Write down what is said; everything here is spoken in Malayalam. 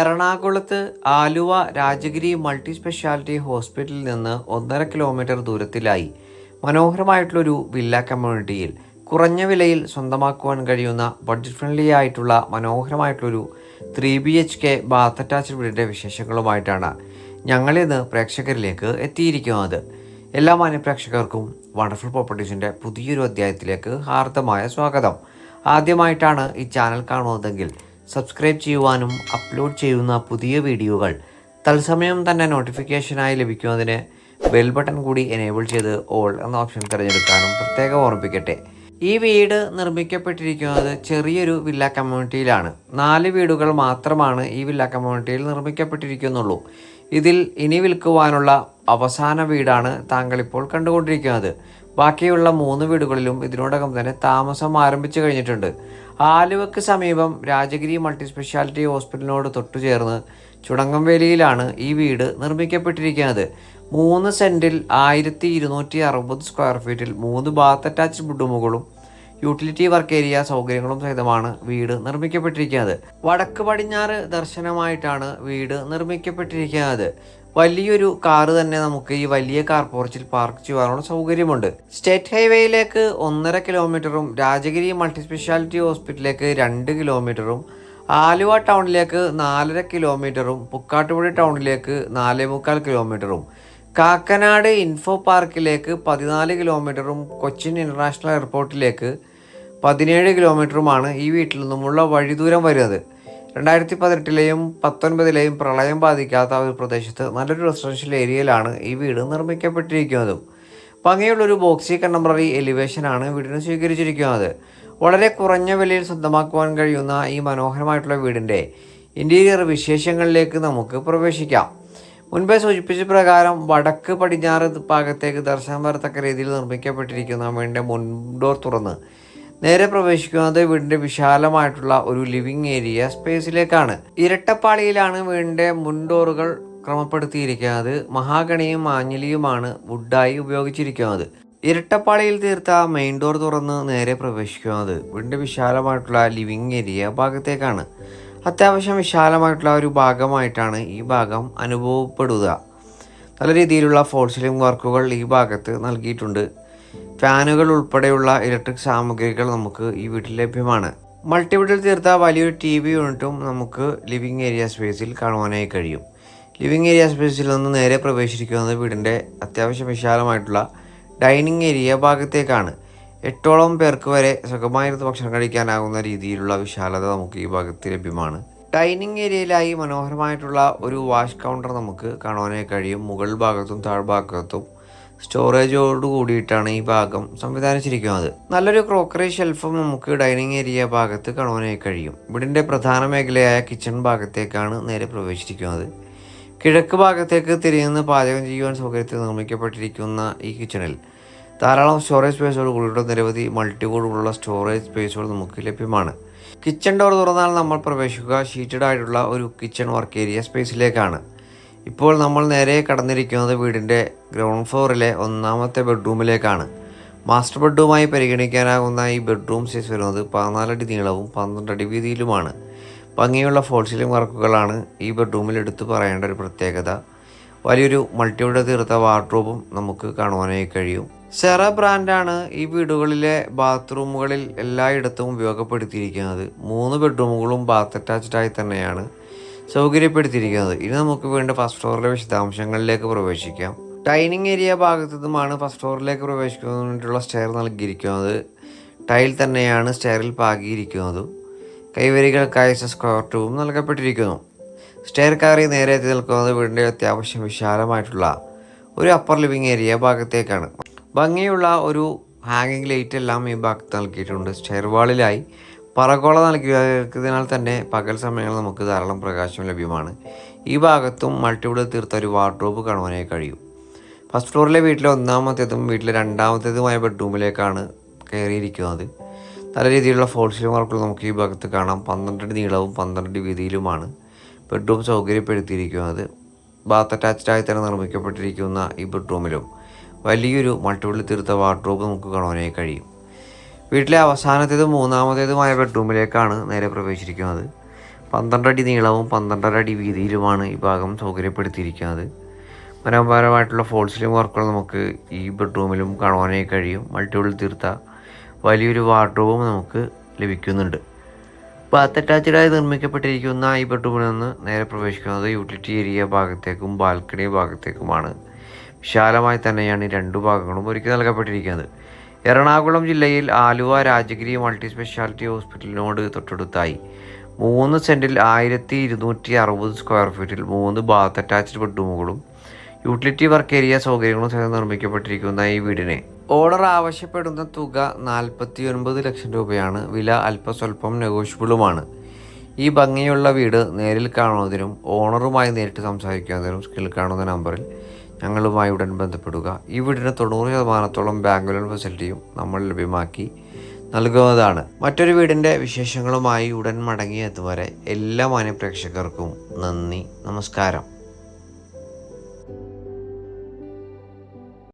എറണാകുളത്ത് ആലുവ രാജഗിരി മൾട്ടി സ്പെഷ്യാലിറ്റി ഹോസ്പിറ്റലിൽ നിന്ന് ഒന്നര കിലോമീറ്റർ ദൂരത്തിലായി മനോഹരമായിട്ടുള്ളൊരു വില്ല കമ്മ്യൂണിറ്റിയിൽ കുറഞ്ഞ വിലയിൽ സ്വന്തമാക്കുവാൻ കഴിയുന്ന ബഡ്ജറ്റ് ഫ്രണ്ട്ലി ആയിട്ടുള്ള മനോഹരമായിട്ടുള്ളൊരു three B H K bath attached വീടിന്റെ വിശേഷങ്ങളുമായിട്ടാണ് ഞങ്ങളിന്ന് പ്രേക്ഷകരിലേക്ക് എത്തിയിരിക്കുന്നത്. എല്ലാ മാന്യപ്രേക്ഷകർക്കും വണ്ടർഫുൾ പ്രോപ്പർട്ടീസിന്റെ പുതിയൊരു അധ്യായത്തിലേക്ക് ഹാർദമായ സ്വാഗതം. ആദ്യമായിട്ടാണ് ഈ ചാനൽ കാണുന്നതെങ്കിൽ സബ്സ്ക്രൈബ് ചെയ്യുവാനും അപ്ലോഡ് ചെയ്യുന്ന പുതിയ വീഡിയോകൾ തത്സമയം തന്നെ നോട്ടിഫിക്കേഷനായി ലഭിക്കുന്നതിന് ബെൽ ബട്ടൺ കൂടി എനേബിൾ ചെയ്ത് ഓൾ എന്ന ഓപ്ഷൻ തിരഞ്ഞെടുക്കാനും പ്രത്യേകം ഓർമ്മിപ്പിക്കട്ടെ. ഈ വീട് നിർമ്മിക്കപ്പെട്ടിരിക്കുന്നത് ചെറിയൊരു വില്ല കമ്മ്യൂണിറ്റിയിലാണ്. നാല് വീടുകൾ മാത്രമാണ് ഈ വില്ല കമ്മ്യൂണിറ്റിയിൽ നിർമ്മിക്കപ്പെട്ടിരിക്കുന്നുള്ളൂ. ഇതിൽ ഇനി വിൽക്കുവാനുള്ള അവസാന വീടാണ് താങ്കൾ ഇപ്പോൾ കണ്ടുകൊണ്ടിരിക്കുന്നത്. ബാക്കിയുള്ള മൂന്ന് വീടുകളിലും ഇതിനോടകം തന്നെ താമസം ആരംഭിച്ചു കഴിഞ്ഞിട്ടുണ്ട്. ആലുവക്ക് സമീപം രാജഗിരി മൾട്ടി സ്പെഷ്യാലിറ്റി ഹോസ്പിറ്റലിനോട് തൊട്ടുചേർന്ന് ചുടങ്ങംവേലിയിലാണ് ഈ വീട് നിർമ്മിക്കപ്പെട്ടിരിക്കുന്നത്. മൂന്ന് സെന്റിൽ ആയിരത്തി ഇരുന്നൂറ്റി അറുപത് സ്ക്വയർ ഫീറ്റിൽ മൂന്ന് ബാത്ത് അറ്റാച്ച് ബെഡ്റൂമുകളും യൂട്ടിലിറ്റി വർക്ക് ഏരിയ സൗകര്യങ്ങളും സഹിതമാണ് വീട് നിർമ്മിക്കപ്പെട്ടിരിക്കുന്നത്. വടക്ക് പടിഞ്ഞാറ് ദർശനമായിട്ടാണ് വീട് നിർമ്മിക്കപ്പെട്ടിരിക്കുന്നത്. വലിയൊരു കാറ് തന്നെ നമുക്ക് ഈ വലിയ കാർ പോർച്ചിൽ പാർക്ക് ചെയ്യാനുള്ള സൗകര്യമുണ്ട്. സ്റ്റേറ്റ് ഹൈവേയിലേക്ക് ഒന്നര കിലോമീറ്ററും രാജഗിരി മൾട്ടി സ്പെഷ്യാലിറ്റി ഹോസ്പിറ്റലിലേക്ക് രണ്ട് കിലോമീറ്ററും ആലുവ ടൗണിലേക്ക് നാലര കിലോമീറ്ററും പുക്കാട്ടുപുഴ ടൗണിലേക്ക് നാലേ മുക്കാൽ കിലോമീറ്ററും കാക്കനാട് ഇൻഫോ പാർക്കിലേക്ക് പതിനാല് കിലോമീറ്ററും കൊച്ചിൻ ഇന്റർനാഷണൽ എയർപോർട്ടിലേക്ക് പതിനേഴ് കിലോമീറ്ററുമാണ് ഈ വീട്ടിൽ നിന്നുമുള്ള വഴിദൂരം വരുന്നത്. രണ്ടായിരത്തി പതിനെട്ടിലെയും പത്തൊൻപതിലെയും പ്രളയം ബാധിക്കാത്ത ഒരു പ്രദേശത്ത് നല്ലൊരു റെസിഡൻഷ്യൽ ഏരിയയിലാണ് ഈ വീട് നിർമ്മിക്കപ്പെട്ടിരിക്കുന്നതും. ഭംഗിയുള്ളൊരു ബോക്സി കണ്ടംപററി എലിവേഷനാണ് വീടിന് സ്വീകരിച്ചിരിക്കുന്നത്. വളരെ കുറഞ്ഞ വിലയിൽ സ്വന്തമാക്കുവാൻ കഴിയുന്ന ഈ മനോഹരമായിട്ടുള്ള വീടിന്റെ ഇന്റീരിയർ വിശേഷങ്ങളിലേക്ക് നമുക്ക് പ്രവേശിക്കാം. മുൻപേ സൂചിപ്പിച്ച പ്രകാരം വടക്ക് പടിഞ്ഞാറ് ഭാഗത്തേക്ക് ദർശനം വരത്തക്ക രീതിയിൽ നിർമ്മിക്കപ്പെട്ടിരിക്കുന്ന വീടിന്റെ മുൻഡോർ തുറന്ന് നേരെ പ്രവേശിക്കുന്നത് വീടിന്റെ വിശാലമായിട്ടുള്ള ഒരു ലിവിംഗ് ഏരിയ സ്പേസിലേക്കാണ് ഇരട്ടപ്പാളിയിലാണ് വീടിന്റെ മുൻഡോറുകൾ ക്രമപ്പെടുത്തിയിരിക്കുന്നത്. മഹാഗണിയും മാഞ്ഞിലിയുമാണ് വുഡായി ഉപയോഗിച്ചിരിക്കുന്നത്. ഇരട്ടപ്പാളിയിൽ തീർത്ത മെയിൻ ഡോർ തുറന്ന് നേരെ പ്രവേശിക്കുന്നത് വീടിന്റെ വിശാലമായിട്ടുള്ള ലിവിങ് ഏരിയ ഭാഗത്തേക്കാണ്. അത്യാവശ്യം വിശാലമായിട്ടുള്ള ഒരു ഭാഗമായിട്ടാണ് ഈ ഭാഗം അനുഭവപ്പെടുക. നല്ല രീതിയിലുള്ള ഫോൾ സീലിംഗ് വർക്കുകൾ ഈ ഭാഗത്ത് നൽകിയിട്ടുണ്ട്. ഫാനുകൾ ഉൾപ്പെടെയുള്ള ഇലക്ട്രിക് സാമഗ്രികൾ നമുക്ക് ഈ വീട്ടിൽ ലഭ്യമാണ്. മൾട്ടിവിഡിൽ തീർത്ത വലിയൊരു ടി വി യൂണിറ്റും നമുക്ക് ലിവിങ് ഏരിയ സ്പേസിൽ കാണുവാനായി കഴിയും. ലിവിങ് ഏരിയ സ്പേസിൽ നിന്ന് നേരെ പ്രവേശിക്കുന്നത് വീടിന്റെ അത്യാവശ്യം വിശാലമായിട്ടുള്ള ഡൈനിങ് ഏരിയ ഭാഗത്തേക്കാണ്. എട്ടോളം പേർക്ക് വരെ സുഖമായിരുന്ന് ഭക്ഷണം കഴിക്കാനാകുന്ന രീതിയിലുള്ള വിശാലത നമുക്ക് ഈ ഭാഗത്ത് ലഭ്യമാണ്. ഡൈനിങ് ഏരിയയിലായി മനോഹരമായിട്ടുള്ള ഒരു വാഷ് കൗണ്ടർ നമുക്ക് കാണുവാനായി കഴിയും. മുകൾ ഭാഗത്തും താഴ്ഭാഗത്തും സ്റ്റോറേജോട് കൂടിയിട്ടാണ് ഈ ഭാഗം സംവിധാനിച്ചിരിക്കുന്നത്. നല്ലൊരു ക്രോക്കറി ഷെൽഫും നമുക്ക് ഡൈനിങ് ഏരിയ ഭാഗത്ത് കാണുവാനായി കഴിയും. വീടിന്റെ പ്രധാന മേഖലയായ കിച്ചൺ ഭാഗത്തേക്കാണ് നേരെ പ്രവേശിച്ചിരിക്കുന്നത്. കിഴക്ക് ഭാഗത്തേക്ക് തിരിഞ്ഞ് പാചകം ചെയ്യുവാൻ സൗകര്യത്തിൽ നിർമ്മിക്കപ്പെട്ടിരിക്കുന്ന ഈ കിച്ചണിൽ ധാരാളം സ്റ്റോറേജ് സ്പേസുകൾ കൂടിയുള്ള നിരവധി മൾട്ടികോഡുള്ള സ്റ്റോറേജ് സ്പേസുകൾ നമുക്ക് ലഭ്യമാണ്. കിച്ചൺ ഡോർ തുറന്നാൽ നമ്മൾ പ്രവേശിക്കുക ഷീറ്റഡ് ആയിട്ടുള്ള ഒരു കിച്ചൺ വർക്ക് ഏരിയ സ്പേസിലേക്കാണ് ഇപ്പോൾ നമ്മൾ നേരെ കടന്നിരിക്കുന്നത് വീടിന്റെ ഗ്രൗണ്ട് ഫ്ലോറിലെ ഒന്നാമത്തെ ബെഡ്റൂമിലേക്കാണ് മാസ്റ്റർ ബെഡ്റൂമായി പരിഗണിക്കാനാകുന്ന ഈ ബെഡ്റൂം സൈസ് വരുന്നത് പതിനാലടി നീളവും പന്ത്രണ്ട് അടി വീതിയിലുമാണ്. ഭംഗിയുള്ള ഫോൾ സീലിംഗ് വർക്കുകളാണ് ഈ ബെഡ്റൂമിൽ എടുത്തു പറയേണ്ട ഒരു പ്രത്യേകത. വലിയൊരു മൾട്ടിയുടെ തീർത്ത വാർഡ്രോബും നമുക്ക് കാണുവാനായി കഴിയും. സെറ ബ്രാൻഡാണ് ഈ വീടുകളിലെ ബാത്റൂമുകളിൽ എല്ലായിടത്തും ഉപയോഗപ്പെടുത്തിയിരിക്കുന്നത്. മൂന്ന് ബെഡ്റൂമുകളും ബാത്ത് അറ്റാച്ച്ഡായി തന്നെയാണ്. സൗകര്യപ്പെടുത്തിയിരിക്കുന്നത്. ഇനി നമുക്ക് വേണ്ട ഫസ്റ്റ് ഫ്ലോറിലെ വിശദാംശങ്ങളിലേക്ക് പ്രവേശിക്കാം. ഡൈനിങ് ഏരിയ ഭാഗത്തു നിന്നുമാണ് ഫസ്റ്റ് ഫ്ലോറിലേക്ക് പ്രവേശിക്കുന്നതിനുള്ള സ്റ്റെയർ നൽകിയിരിക്കുന്നത്. ടൈൽ തന്നെയാണ് സ്റ്റെയറിൽ പാകിയിരിക്കുന്നതും. കൈവരികൾക്കായി സ്ക്വയർ ട്യൂബും നൽകപ്പെട്ടിരിക്കുന്നു. സ്റ്റെയർ കയറി നേരെ എത്തി നിൽക്കുന്നത് വീടിന്റെ അത്യാവശ്യം വിശാലമായിട്ടുള്ള ഒരു അപ്പർ ലിവിങ് ഏരിയ ഭാഗത്തേക്കാണ്. ഭംഗിയുള്ള ഒരു ഹാങ്ങിങ് ലൈറ്റ് എല്ലാം ഈ ഭാഗത്ത് നൽകിയിട്ടുണ്ട്. സ്റ്റെയർ വാളിലായി പറകോള നൽകിയതിനാൽ തന്നെ പകൽ സമയങ്ങളിൽ നമുക്ക് ധാരാളം പ്രകാശം ലഭ്യമാണ്. ഈ ഭാഗത്തും മൾട്ടിപ്പിൾ തീർത്ത ഒരു വാർഡ്രോബ് കാണുവാനായി കഴിയും. ഫസ്റ്റ് ഫ്ലോറിലെ വീട്ടിലെ ഒന്നാമത്തേതും വീട്ടിലെ രണ്ടാമത്തേതുമായ ബെഡ്റൂമിലേക്കാണ് കയറിയിരിക്കുന്നത്. നല്ല രീതിയിലുള്ള ഫോൾസിലും വർക്കുകൾ നമുക്ക് ഈ ഭാഗത്ത് കാണാം. പന്ത്രണ്ട് നീളവും പന്ത്രണ്ട് വീതിയിലുമാണ് ബെഡ്റൂം സൗകര്യപ്പെടുത്തിയിരിക്കുന്നത്. ബാത്ത് അറ്റാച്ച്ഡ് ആയി തന്നെ നിർമ്മിക്കപ്പെട്ടിരിക്കുന്ന ഈ ബെഡ്റൂമിലും വലിയൊരു മൾട്ടിപ്പിൾ തീർത്ത വാർഡ്രോബ് നമുക്ക് കാണുവാനായി കഴിയും. വീട്ടിലെ അവസാനത്തേതും മൂന്നാമത്തേതുമായ ബെഡ്റൂമിലേക്കാണ് നേരെ പ്രവേശിച്ചിരിക്കുന്നത്. പന്ത്രണ്ട് അടി നീളവും പന്ത്രണ്ടര അടി വീതിയിലുമാണ് ഈ ഭാഗം സൗകര്യപ്പെടുത്തിയിരിക്കുന്നത്. മനോഹരമായിട്ടുള്ള ഫോൾസിലും വർക്കുകൾ നമുക്ക് ഈ ബെഡ്റൂമിലും കാണുവാനായി കഴിയും. മൾട്ടിപ്പിൾ തീർത്ത വലിയൊരു വാർഡ്രോബും നമുക്ക് ലഭിക്കുന്നുണ്ട്. ബാത്ത് അറ്റാച്ചഡായി നിർമ്മിക്കപ്പെട്ടിരിക്കുന്ന ഈ ബെഡ്റൂമിൽ നിന്ന് നേരെ പ്രവേശിക്കുന്നത് യൂട്ടിലിറ്റി ഏരിയ ഭാഗത്തേക്കും ബാൽക്കണി ഭാഗത്തേക്കുമാണ്. വിശാലമായി തന്നെയാണ് ഈ രണ്ടു ഭാഗങ്ങളും ഒരുക്കി നൽകപ്പെട്ടിരിക്കുന്നത്. എറണാകുളം ജില്ലയിൽ ആലുവ രാജഗിരി മൾട്ടി സ്പെഷ്യാലിറ്റി ഹോസ്പിറ്റലിനോട് തൊട്ടടുത്തായി. മൂന്ന് സെന്റിൽ ആയിരത്തി ഇരുന്നൂറ്റി അറുപത് സ്ക്വയർ ഫീറ്റിൽ മൂന്ന് ബാത്ത് അറ്റാച്ച്ഡ് ബെഡ്റൂമുകളും യൂട്ടിലിറ്റി വർക്ക് ഏരിയ സൗകര്യങ്ങളും സഹിതം നിർമ്മിക്കപ്പെട്ടിരിക്കുന്ന ഈ വീടിനെ ഓർഡർ ആവശ്യപ്പെടുന്ന തുക നാൽപ്പത്തി ഒൻപത് ലക്ഷം രൂപയാണ്. വില അല്പസ്വല്പം നെഗോഷ്യബിളുമാണ്. ഈ ഭംഗിയുള്ള വീട് നേരിൽ കാണുന്നതിനും ഓണറുമായി നേരിട്ട് സംസാരിക്കുന്നതിനും സ്കിൽ കാണുന്ന നമ്പറിൽ ഞങ്ങളുമായി ഉടൻ ബന്ധപ്പെടുക. ഇവിടുന്ന് വീടിന് തൊണ്ണൂറ് ശതമാനത്തോളം ബാങ്ക് ലോൺ ഫെസിലിറ്റിയും നമ്മൾ ലഭ്യമാക്കി നൽകുന്നതാണ്. മറ്റൊരു വീടിന്റെ വിശേഷങ്ങളുമായി ഉടൻ മടങ്ങിയെത്തുവരെ എല്ലാ മാന്യപ്രേക്ഷകർക്കും നന്ദി നമസ്കാരം.